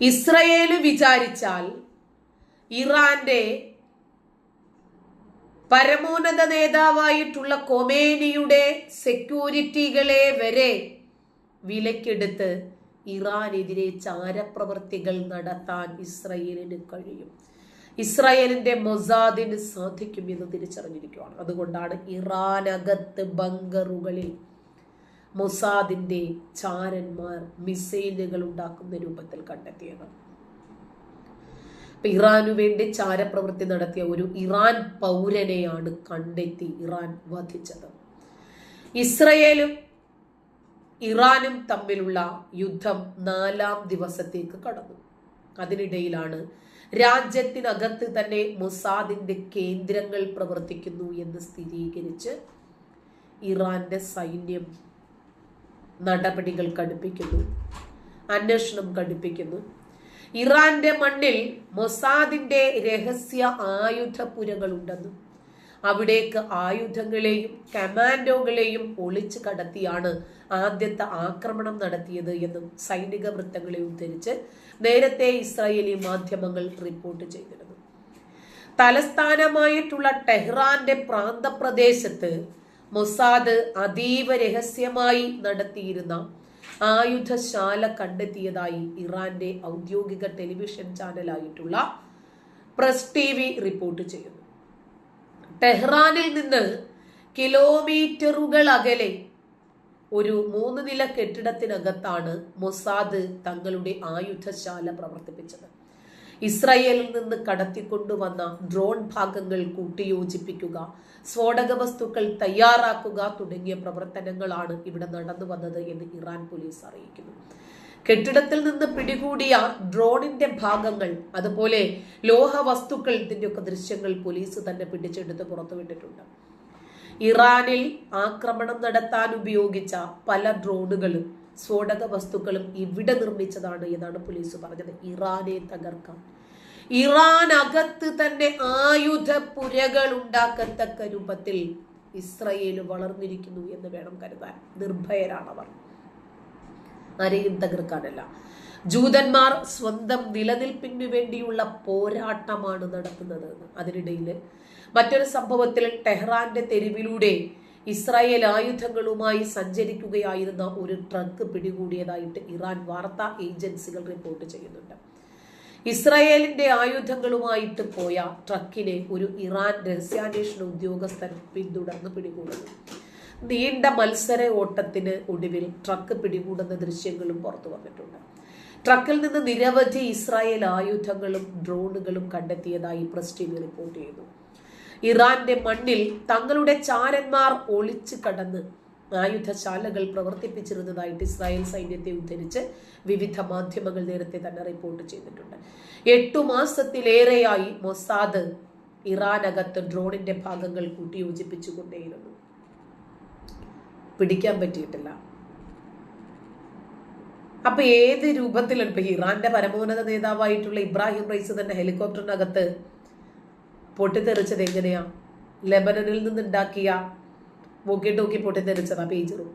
Israel വിചാരിച്ചാൽ ഇറാന്റെ പരമോന്നത നേതാവായിട്ടുള്ള കൊമേനിയുടെ സെക്യൂരിറ്റികളെ വരെ വിലക്കെടുത്ത് ഇറാനെതിരെ ചാരപ്രവർത്തികൾ നടത്താൻ ഇസ്രയേലിന് കഴിയും. ഇസ്രായേലിന്റെ മൊസാദിന് സാധിക്കും എന്ന് തിരിച്ചറിഞ്ഞിരിക്കുകയാണ്. അതുകൊണ്ടാണ് ഇറാനകത്ത് ബങ്കറുകളിൽ മൊസാദിന്റെ ചാരന്മാർ മിസൈലുകൾ ഉണ്ടാക്കുന്ന രൂപത്തിൽ കണ്ടെത്തിയത് അപ്പൊ ഇറാനു വേണ്ടി ചാരപ്രവൃത്തി നടത്തിയ ഒരു ഇറാൻ പൗരനെയാണ് കണ്ടെത്തി ഇറാൻ വധിച്ചത്. ഇസ്രയേലും ഇറാനും തമ്മിലുള്ള യുദ്ധം നാലാം ദിവസത്തേക്ക് കടന്നു. അതിനിടയിലാണ് രാജ്യത്തിനകത്ത് തന്നെ മൊസാദിന്റെ കേന്ദ്രങ്ങൾ പ്രവർത്തിക്കുന്നു എന്ന് സ്ഥിരീകരിച്ച് ഇറാന്റെ സൈന്യം നടപടികൾ കടുപ്പിക്കുന്നു അന്വേഷണം കടുപ്പിക്കുന്നു. ഇറാന്റെ മണ്ണിൽ മൊസാദിന്റെ രഹസ്യ ആയുധപുരകൾ ഉണ്ടെന്നും അവിടേക്ക് ആയുധങ്ങളെയും കമാൻഡോകളെയും ഒളിച്ചു കടത്തിയാണ് ആദ്യത്തെ ആക്രമണം നടത്തിയത് എന്നും സൈനിക വൃത്തങ്ങളെ ഉദ്ധരിച്ച് നേരത്തെ ഇസ്രായേലി മാധ്യമങ്ങൾ റിപ്പോർട്ട് ചെയ്തിരുന്നു. തലസ്ഥാനമായിട്ടുള്ള ടെഹ്റാന്റെ പ്രാന്തപ്രദേശത്ത് മൊസാദ് അതീവ രഹസ്യമായി നടത്തിയിരുന്ന ആയുധശാല കണ്ടെത്തിയതായി ഇറാന്റെ ഔദ്യോഗിക ടെലിവിഷൻ ചാനലായിട്ടുള്ള പ്രസ് ടി വി റിപ്പോർട്ട് ചെയ്യുന്നു. ടെഹ്റാനിൽ നിന്ന് കിലോമീറ്ററുകൾ അകലെ ഒരു മൂന്ന് നില കെട്ടിടത്തിനകത്താണ് മൊസാദ് തങ്ങളുടെ ആയുധശാല പ്രവർത്തിപ്പിച്ചത്. ഇസ്രായേലിൽ നിന്ന് കടത്തിക്കൊണ്ടുവന്ന ഡ്രോൺ ഭാഗങ്ങൾ കൂട്ടിയോജിപ്പിക്കുക സ്ഫോടക വസ്തുക്കൾ തയ്യാറാക്കുക തുടങ്ങിയ പ്രവർത്തനങ്ങളാണ് ഇവിടെ നടന്നു വന്നത് എന്ന് ഇറാൻ പോലീസ് അറിയിക്കുന്നു. കെട്ടിടത്തിൽ നിന്ന് പിടികൂടിയ ഡ്രോണിന്റെ ഭാഗങ്ങൾ അതുപോലെ ലോഹ വസ്തുക്കൾ ഇതിന്റെയൊക്കെ ദൃശ്യങ്ങൾ പോലീസ് തന്നെ പിടിച്ചെടുത്ത് പുറത്തുവിട്ടിട്ടുണ്ട്. ഇറാനിൽ ആക്രമണം നടത്താൻ ഉപയോഗിച്ച പല ഡ്രോണുകളും സ്ഫോടക വസ്തുക്കളും ഇവിടെ നിർമ്മിച്ചതാണ് എന്നാണ് പോലീസ് പറഞ്ഞത്. ഇറാനെ തകർക്കാൻ ഇറാൻ അകത്ത് തന്നെ ആയുധ പുരകൾ ഉണ്ടാക്കത്തക്ക രൂപത്തിൽ ഇസ്രയേൽ വളർന്നിരിക്കുന്നു എന്ന് വേണം കരുതാൻ. നിർഭയരാണവർ. ആരെയും തകർക്കാനല്ല. ജൂതന്മാർ സ്വന്തം നിലനിൽപ്പിന് വേണ്ടിയുള്ള പോരാട്ടമാണ് നടത്തുന്നത്. അതിനിടയിൽ മറ്റൊരു സംഭവത്തിൽ ടെഹ്റാന്റെ തെരുവിലൂടെ ഇസ്രായേൽ ആയുധങ്ങളുമായി സഞ്ചരിക്കുകയായിരുന്ന ഒരു ട്രക്ക് പിടികൂടിയതായിട്ട് ഇറാൻ വാർത്താ ഏജൻസികൾ റിപ്പോർട്ട് ചെയ്യുന്നുണ്ട്. ഇസ്രായേലിന്റെ ആയുധങ്ങളുമായിട്ട് പോയ ട്രക്കിനെ ഒരു ഇറാൻ രഹസ്യാന്വേഷണ ഉദ്യോഗസ്ഥൻ പിന്തുടർന്ന് പിടികൂടുന്നു. നീണ്ട മത്സര ഓട്ടത്തിന് ഒടുവിൽ ട്രക്ക് പിടികൂടുന്ന ദൃശ്യങ്ങളും പുറത്തു വന്നിട്ടുണ്ട്. ട്രക്കിൽ നിന്ന് നിരവധി ഇസ്രായേൽ ആയുധങ്ങളും ഡ്രോണുകളും കണ്ടെത്തിയതായി പ്രസ് ടി റിപ്പോർട്ട് ചെയ്യുന്നു. ഇറാന്റെ മണ്ണിൽ തങ്ങളുടെ ചാരന്മാർ ഒളിച്ചു കടന്ന് ആയുധശാലകൾ പ്രവർത്തിപ്പിച്ചിരുന്നതായിട്ട് ഇസ്രായേൽ സൈന്യത്തെ ഉദ്ധരിച്ച് വിവിധ മാധ്യമങ്ങൾ നേരത്തെ തന്നെ റിപ്പോർട്ട് ചെയ്തിട്ടുണ്ട്. എട്ടു മാസത്തിലേറെയായി മൊസാദ് ഇറാനകത്ത് ഡ്രോണിന്റെ ഭാഗങ്ങൾ കൂട്ടിയോജിപ്പിച്ചുകൊണ്ടേയിരുന്നു. പിടിക്കാൻ പറ്റിയിട്ടില്ല. അപ്പൊ ഏത് രൂപത്തിലാണ് ഇപ്പൊ ഇറാന്റെ പരമോന്നത നേതാവായിട്ടുള്ള ഇബ്രാഹിം റൈസ് തന്നെ ഹെലികോപ്റ്ററിനകത്ത് പൊട്ടിത്തെറിച്ചത് എങ്ങനെയാ? ലെബനനിൽ നിന്നുണ്ടാക്കിയ മൂക്കി ടൂക്കി പേജ് പേജറും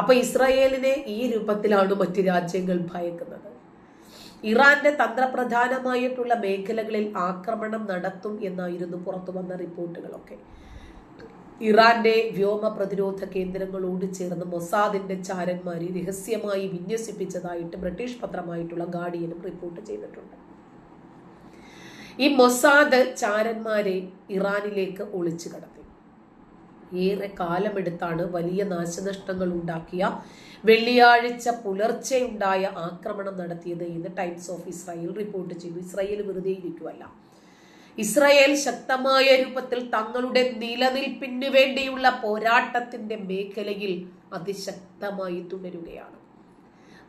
അപ്പൊ ഇസ്രായേലിനെ ഈ രൂപത്തിലാണ് മറ്റ് രാജ്യങ്ങൾ ഭയക്കുന്നത്. ഇറാന്റെ തന്ത്രപ്രധാനമായിട്ടുള്ള മേഖലകളിൽ ആക്രമണം നടത്തും എന്നായിരുന്നു പുറത്തു വന്ന റിപ്പോർട്ടുകളൊക്കെ. ഇറാന്റെ വ്യോമ പ്രതിരോധ കേന്ദ്രങ്ങളോട് ചേർന്ന് മൊസാദിന്റെ ചാരന്മാരെ രഹസ്യമായി വിന്യസിപ്പിച്ചതായിട്ട് ബ്രിട്ടീഷ് പത്രമായിട്ടുള്ള ഗാർഡിയനും റിപ്പോർട്ട് ചെയ്തിട്ടുണ്ട്. ഈ മൊസാദ് ചാരന്മാരെ ഇറാനിലേക്ക് ഒളിച്ചു കടത്തി. ഏറെ കാലമെടുത്താണ് വലിയ നാശനഷ്ടങ്ങൾ ഉണ്ടാക്കിയ വെള്ളിയാഴ്ച പുലർച്ചെ ഉണ്ടായ ആക്രമണം നടത്തിയത് എന്ന് ടൈംസ് ഓഫ് ഇസ്രായേൽ റിപ്പോർട്ട് ചെയ്തു. ഇസ്രായേൽ വെറുതെ ഇരിക്കുമല്ല ഇസ്രായേൽ ശക്തമായ രൂപത്തിൽ തങ്ങളുടെ നിലനിൽപ്പിന് വേണ്ടിയുള്ള പോരാട്ടത്തിന്റെ മേഖലയിൽ അതിശക്തമായി തുടരുകയാണ്.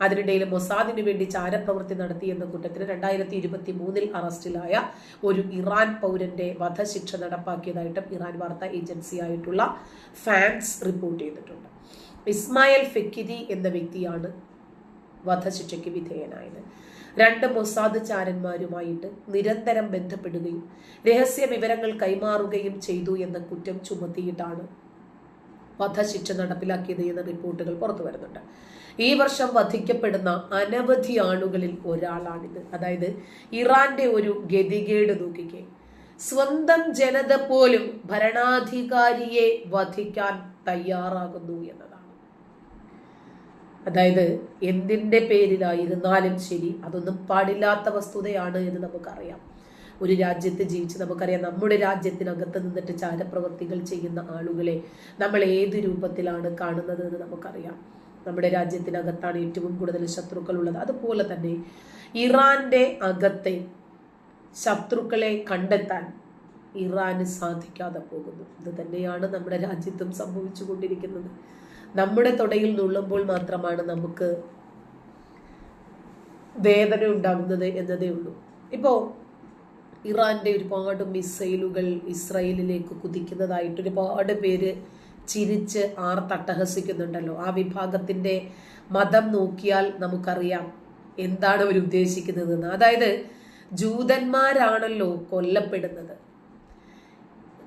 അതിനിടയിൽ മൊസാദിന് വേണ്ടി ചാരപ്രവൃത്തി നടത്തി എന്ന കുറ്റത്തിന് രണ്ടായിരത്തി ഇരുപത്തി മൂന്നിൽ അറസ്റ്റിലായ ഒരു ഇറാൻ പൗരന്റെ വധശിക്ഷ നടപ്പാക്കിയതായിട്ടും ഇറാൻ വാർത്താ ഏജൻസി ആയിട്ടുള്ള ഫാൻസ് റിപ്പോർട്ട് ചെയ്തിട്ടുണ്ട്. ഇസ്മായിൽ ഫെക്കിരി എന്ന വ്യക്തിയാണ് വധശിക്ഷയ്ക്ക് വിധേയനായത്. രണ്ട് മൊസാദ് ചാരന്മാരുമായിട്ട് നിരന്തരം ബന്ധപ്പെടുകയും രഹസ്യ വിവരങ്ങൾ കൈമാറുകയും ചെയ്തു എന്ന കുറ്റം ചുമത്തിയിട്ടാണ് വധശിക്ഷ നടപ്പിലാക്കിയത് എന്ന റിപ്പോർട്ടുകൾ പുറത്തു വരുന്നുണ്ട്. ഈ വർഷം വധിക്കപ്പെടുന്ന അനവധി ആളുകളിൽ ഒരാളാണിത്. അതായത് ഇറാന്റെ ഒരു ഗതികേട് നോക്കിക്കെ. സ്വന്തം ജനത പോലും ഭരണാധികാരിയെ വധിക്കാൻ തയ്യാറാകുന്നു എന്നതാണ്. അതായത് എന്തിന്റെ പേരിലായിരുന്നാലും ശരി അതൊന്നും പാടില്ലാത്ത വസ്തുതയാണ് എന്ന് നമുക്കറിയാം. ഒരു രാജ്യത്ത് ജീവിച്ച് നമുക്കറിയാം നമ്മുടെ രാജ്യത്തിനകത്ത് നിന്നിട്ട് ചാരപ്രവർത്തികൾ ചെയ്യുന്ന ആളുകളെ നമ്മൾ ഏത് രൂപത്തിലാണ് കാണുന്നത് എന്ന് നമുക്കറിയാം. നമ്മുടെ രാജ്യത്തിനകത്താണ് ഏറ്റവും കൂടുതൽ ശത്രുക്കൾ ഉള്ളത്. അതുപോലെ തന്നെ ഇറാന്റെ അകത്തെ ശത്രുക്കളെ കണ്ടെത്താൻ ഇറാന് സാധിക്കാതെ പോകുന്നു. ഇത് തന്നെയാണ് നമ്മുടെ രാജ്യത്തും സംഭവിച്ചു കൊണ്ടിരിക്കുന്നത്. നമ്മുടെ തൊടയിൽ നുള്ളുമ്പോൾ മാത്രമാണ് നമുക്ക് വേദന ഉണ്ടാകുന്നത് എന്നതേ ഉള്ളൂ. ഇപ്പോൾ ഇറാന്റെ ഒരുപാട് മിസൈലുകൾ ഇസ്രയേലിലേക്ക് കുതിക്കുന്നതായിട്ട് ഒരുപാട് പേര് ചിരിച്ച് ആർ തട്ടഹസിക്കുന്നുണ്ടല്ലോ ആ വിഭാഗത്തിന്റെ മതം നോക്കിയാൽ നമുക്കറിയാം എന്താണ് അവർ ഉദ്ദേശിക്കുന്നതെന്ന്. അതായത് ജൂതന്മാരാണല്ലോ കൊല്ലപ്പെടുന്നത്.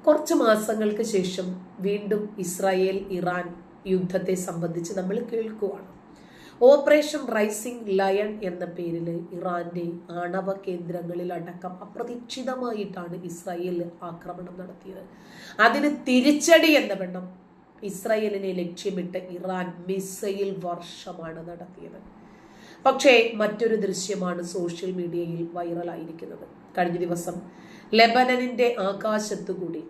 കുറച്ച് മാസങ്ങൾക്ക് ശേഷം വീണ്ടും ഇസ്രായേൽ ഇറാൻ യുദ്ധത്തെ സംബന്ധിച്ച് നമ്മൾ കേൾക്കുവാണ്. ഓപ്പറേഷൻ റൈസിംഗ് ലയൺ എന്ന പേരിൽ ഇറാന്റെ ആണവ കേന്ദ്രങ്ങളിൽ അടക്കം അപ്രതീക്ഷിതമായിട്ടാണ് ഇസ്രായേൽ ആക്രമണം നടത്തിയത്. അതിന് തിരിച്ചടി എന്ന വണ്ണം ഇസ്രായേലിനെ ലക്ഷ്യമിട്ട് ഇറാൻ മിസൈൽ വർഷമാണ് നടത്തിയത്. പക്ഷേ മറ്റൊരു ദൃശ്യമാണ് സോഷ്യൽ മീഡിയയിൽ വൈറലായിരിക്കുന്നത്. കഴിഞ്ഞ ദിവസം ലെബനനിന്റെ ആകാശത്തുകൂടി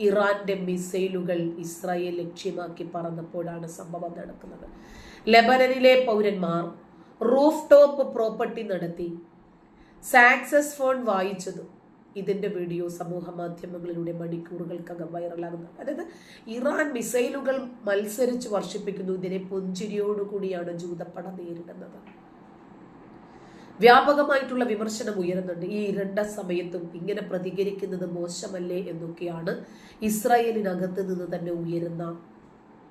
ഇറാന്റെ മിസൈലുകൾ ഇസ്രായേൽ ലക്ഷ്യമാക്കി പറന്നപ്പോഴാണ് സംഭവം നടക്കുന്നത്. ലെബനനിലെ പൗരന്മാർ റൂഫ് ടോപ്പ് പ്രോപ്പർട്ടി നടത്തി സാക്സസ് ഫോൺ വായിച്ചതും ഇതിന്റെ വീഡിയോ സമൂഹ മാധ്യമങ്ങളിലൂടെ മണിക്കൂറുകൾക്കകം വൈറലാകുന്നു അതായത് ഇറാൻ മിസൈലുകൾ മത്സരിച്ച് വർഷിപ്പിക്കുന്നു. ഇതിനെ പുഞ്ചിരിയോടുകൂടിയാണ് ജൂതപ്പട നേരിടുന്നത്. വ്യാപകമായിട്ടുള്ള വിമർശനം ഉയരുന്നുണ്ട്. ഈ ഇരണ്ട സമയത്തും ഇങ്ങനെ പ്രതികരിക്കുന്നത് മോശമല്ലേ എന്നൊക്കെയാണ് ഇസ്രായേലിനകത്ത് നിന്ന് തന്നെ ഉയരുന്ന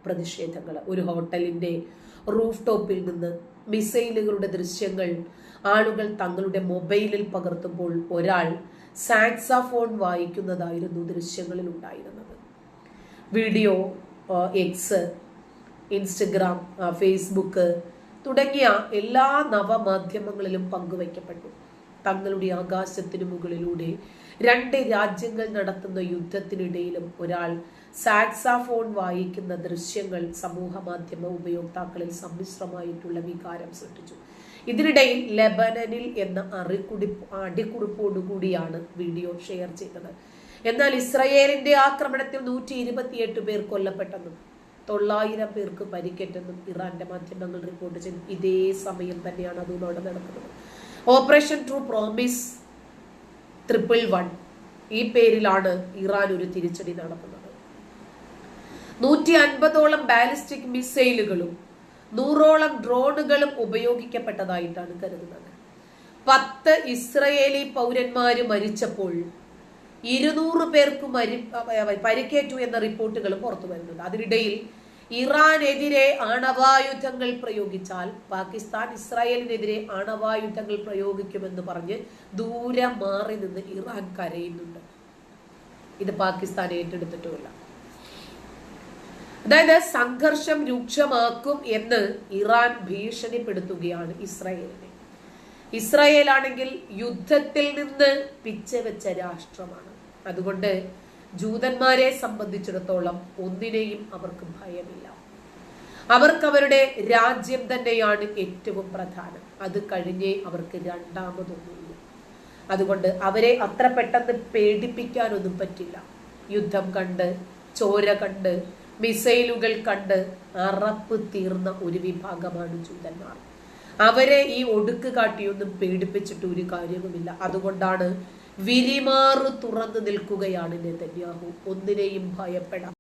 പ്രതിഷേധങ്ങൾ. ഒരു ഹോട്ടലിന്റെ റൂഫ് ടോപ്പിൽ നിന്ന് മിസൈലുകളുടെ ദൃശ്യങ്ങൾ ആളുകൾ തങ്ങളുടെ മൊബൈലിൽ പകർത്തുമ്പോൾ ഒരാൾ സാക്സാഫോൺ വായിക്കുന്നതായിരുന്നു ദൃശ്യങ്ങളിൽ ഉണ്ടായിരുന്നത്. വീഡിയോ എക്സ് ഇൻസ്റ്റഗ്രാം ഫേസ്ബുക്ക് തുടങ്ങിയ എല്ലാ നവമാധ്യമങ്ങളിലും പങ്കുവയ്ക്കപ്പെട്ടു. തങ്ങളുടെ ആകാശത്തിനു മുകളിലൂടെ രണ്ട് രാജ്യങ്ങൾ നടത്തുന്ന യുദ്ധത്തിനിടയിലും ഒരാൾ സാക്സാഫോൺ വായിക്കുന്ന ദൃശ്യങ്ങൾ സമൂഹ മാധ്യമ ഉപയോക്താക്കളിൽ സമ്മിശ്രമായിട്ടുള്ള വികാരം സൃഷ്ടിച്ചു. ഇതിനിടയിൽ ലെബനനിൽ എന്ന അറിക്കുടി അടിക്കുറിപ്പോടുകൂടിയാണ് വീഡിയോ ഷെയർ ചെയ്തത്. എന്നാൽ ഇസ്രയേലിന്റെ ആക്രമണത്തിൽ നൂറ്റി ഇരുപത്തിയെട്ട് പേർ കൊല്ലപ്പെട്ടെന്നും തൊള്ളായിരം പേർക്ക് പരിക്കേറ്റെന്നും ഇറാന്റെ മാധ്യമങ്ങൾ റിപ്പോർട്ട് ചെയ്തു. ഇതേ സമയം തന്നെയാണ് അതുകൊണ്ട് നടക്കുന്നത്. Operation true promise triple one ഈ പേരിലാണ് ഇറാൻ ഒരു തിരിച്ചടി നടത്തുന്നത് നൂറ്റി അൻപതോളം ബാലിസ്റ്റിക് മിസൈലുകളും നൂറോളം ഡ്രോണുകളും ഉപയോഗിക്കപ്പെട്ടതായിട്ടാണ് കരുതുന്നത്. പത്ത് ഇസ്രയേലി പൗരന്മാർ മരിച്ചപ്പോൾ ഇരുന്നൂറ് പേർക്ക് മരി പരിക്കേറ്റു എന്ന റിപ്പോർട്ടുകൾ പുറത്തു വരുന്നുണ്ട്. അതിനിടയിൽ ഇറാനെതിരെ ആണവായുധങ്ങൾ പ്രയോഗിച്ചാൽ പാകിസ്ഥാൻ ഇസ്രായേലിനെതിരെ ആണവായുധങ്ങൾ പ്രയോഗിക്കുമെന്ന് പറഞ്ഞ് ദൂരെ മാറി നിന്ന് ഇറാൻ കരയുന്നുണ്ട്. ഇത് പാകിസ്ഥാൻ ഏറ്റെടുത്തിട്ടുമില്ല. അതായത് സംഘർഷം രൂക്ഷമാക്കും എന്ന് ഇറാൻ ഭീഷണിപ്പെടുത്തുകയാണ് ഇസ്രായേലിനെ. ഇസ്രായേൽ ആണെങ്കിൽ യുദ്ധത്തിൽ നിന്ന് പിച്ചവെച്ച രാഷ്ട്രമാണ്. അതുകൊണ്ട് ജൂതന്മാരെ സംബന്ധിച്ചിടത്തോളം ഒന്നിനെയും അവർക്ക് ഭയമില്ല. അവർക്ക് അവരുടെ രാജ്യം തന്നെയാണ് ഏറ്റവും പ്രധാനം. അത് കഴിഞ്ഞേ അവർക്ക് രണ്ടാമതൊന്നുമില്ല. അതുകൊണ്ട് അവരെ അത്ര പെട്ടെന്ന് പേടിപ്പിക്കാനൊന്നും പറ്റില്ല. യുദ്ധം കണ്ട് ചോര കണ്ട് മിസൈലുകൾ കണ്ട് അറപ്പ് തീർന്ന ഒരു വിഭാഗമാണ് ജൂതന്മാർ. അവരെ ഈ ഒടുക്ക് കാട്ടിയൊന്നും പേടിപ്പിച്ചിട്ട് ഒരു കാര്യവുമില്ല. അതുകൊണ്ടാണ് വിരിമാറ് തുറന്നു നിൽക്കുകയാണ് നെതന്യാഹു. ഒന്നിനെയും ഭയപ്പെടാം.